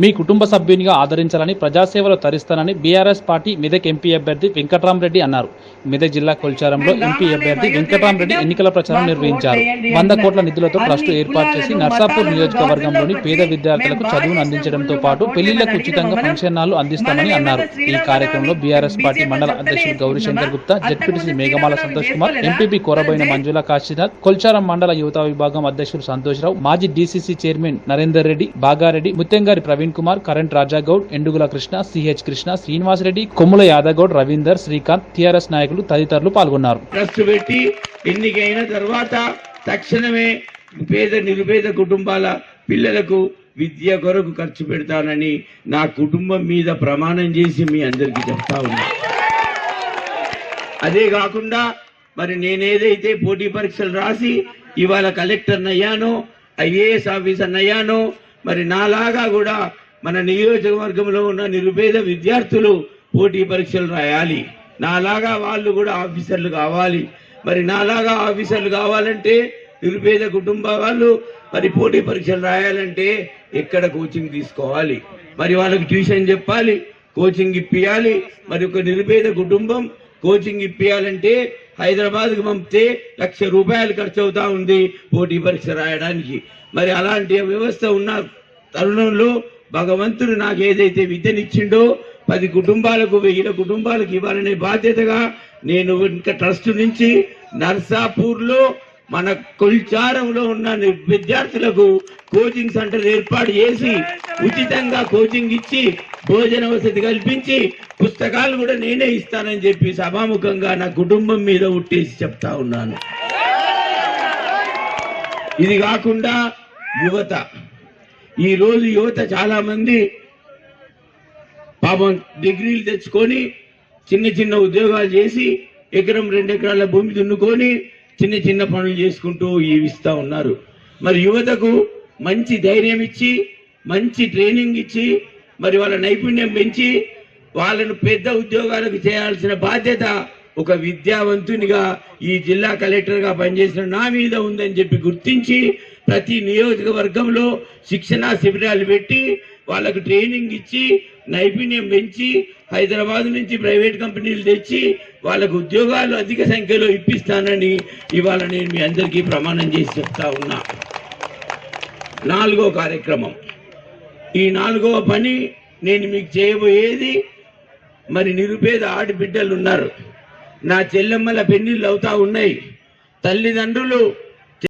మీ కుటుంబ సభ్యునిగా ఆదరించాలని ప్రజాసేవలో తరిస్తానని బీఆర్ఎస్ పార్టీ మెదక్ ఎంపీ అభ్యర్థి వెంకట్రామరెడ్డి అన్నారు. మెదక్ జిల్లా కొల్చారంలో ఎంపీ అభ్యర్థి వెంకట్రామరెడ్డి ఎన్నికల ప్రచారం నిర్వహించారు. వంద కోట్ల నిధులతో ట్రస్ట్ ఏర్పాటు చేసి నర్సాపూర్ నియోజకవర్గంలోని పేద విద్యార్థులకు చదువును అందించడంతో పాటు పెళ్ళిళ్ళకు ఉచితంగా పెన్షన్ హాలు అందిస్తామని అన్నారు. ఈ కార్యక్రమంలో బీఆర్ఎస్ పార్టీ మండల అధ్యక్షుడు గౌరీశంకర్ గుప్తా జడ్పీటీసీ మేఘమాల సంతోష్ కుమార్ ఎంపీపీ కోరబోయిన మంజుల కాశీనాథ్ కొల్చారం మండల యువత విభాగం అధ్యక్షుడు సంతోష్ రావు మాజీ DCC chairman Narender Reddy Bagareddy Muthyamgari Praveen Kumar current Rajagoud Endugula Krishna CH Krishna Srinivas Reddy Kommula Yadagoud Ravinder Srikanth TRS నాయకులు తదితరులు పాల్గొన్నారు. ట్రస్ట్ పెట్టి ఎన్నికైన తర్వాత తక్షణమే పేద నిరుపేద కుటుంబాల పిల్లలకు విద్య కొరకు ఖర్చు పెడతానని నా కుటుంబం మీద ప్రమాణం చేసి మీ అందరికీ చెప్తా ఉన్నా. అదే కాకుండా మరి నేనేదైతే పోటీ పరీక్షలు రాసి ఇవాళ కలెక్టర్ అయ్యానో ఐఏఎస్ ఆఫీసర్ అయ్యానో మరి నాలాగా కూడా మన నియోజకవర్గంలో ఉన్న నిరుపేద విద్యార్థులు పోటీ పరీక్షలు రాయాలి. నాలాగా వాళ్ళు కూడా ఆఫీసర్లు కావాలి. మరి నాలాగా ఆఫీసర్లు కావాలంటే నిరుపేద కుటుంబ వాళ్ళు మరి పోటీ పరీక్షలు రాయాలంటే ఎక్కడ కోచింగ్ తీసుకోవాలి? మరి వాళ్ళకి ట్యూషన్ చెప్పాలి కోచింగ్ ఇప్పియాలి. మరి ఒక నిరుపేద కుటుంబం కోచింగ్ ఇప్పియాలంటే హైదరాబాద్కు పంపితే లక్ష రూపాయలు ఖర్చు అవుతా ఉంది పోటీ పరీక్ష రాయడానికి. మరి అలాంటి వ్యవస్థ ఉన్న తరుణంలో భగవంతుడు నాకు ఏదైతే విద్యనిచ్చిండో పది కుటుంబాలకు వెయ్యిల కుటుంబాలకు ఇవ్వాలనే బాధ్యతగా నేను ఇంకా ట్రస్ట్ నుంచి నర్సాపూర్లో మన కొల్చారంలో ఉన్న విద్యార్థులకు కోచింగ్ సెంటర్ ఏర్పాటు చేసి ఉచితంగా కోచింగ్ ఇచ్చి భోజన వసతి కల్పించి పుస్తకాలు కూడా నేనే ఇస్తానని చెప్పి సభాముఖంగా నా కుటుంబం మీద ఉట్టేసి చెప్తా ఉన్నాను. ఇది కాకుండా యువత. ఈ రోజు యువత చాలా మంది పాపం డిగ్రీలు తెచ్చుకొని చిన్న చిన్న ఉద్యోగాలు చేసి ఎకరం రెండు ఎకరాల భూమి దున్నుకొని చిన్న చిన్న పనులు చేసుకుంటూ ఇస్తా ఉన్నారు. మరి యువతకు మంచి ధైర్యం ఇచ్చి మంచి ట్రైనింగ్ ఇచ్చి మరి వాళ్ళ నైపుణ్యం పెంచి వాళ్ళను పెద్ద ఉద్యోగాలకు చేయాల్సిన బాధ్యత ఒక విద్యావంతునిగా ఈ జిల్లా కలెక్టర్గా పనిచేసిన నా మీద ఉందని చెప్పి గుర్తించి ప్రతి నియోజకవర్గంలో శిక్షణా శిబిరాలు పెట్టి వాళ్ళకు ట్రైనింగ్ ఇచ్చి నైపుణ్యం పెంచి హైదరాబాద్ నుంచి ప్రైవేట్ కంపెనీలు తెచ్చి వాళ్ళకు ఉద్యోగాలు అధిక సంఖ్యలో ఇప్పిస్తానని ఇవాళ నేను మీ అందరికీ ప్రమాణం చేసి చెప్తా ఉన్నా. నాలుగో కార్యక్రమం. ఈ నాలుగవ పని నేను మీకు చేయబోయేది మరి నిరుపేద ఆడబిడ్డలు ఉన్నారు. నా చెల్లెమ్మల పెళ్ళిళ్ళు అవుతా ఉన్నాయి. తల్లిదండ్రులు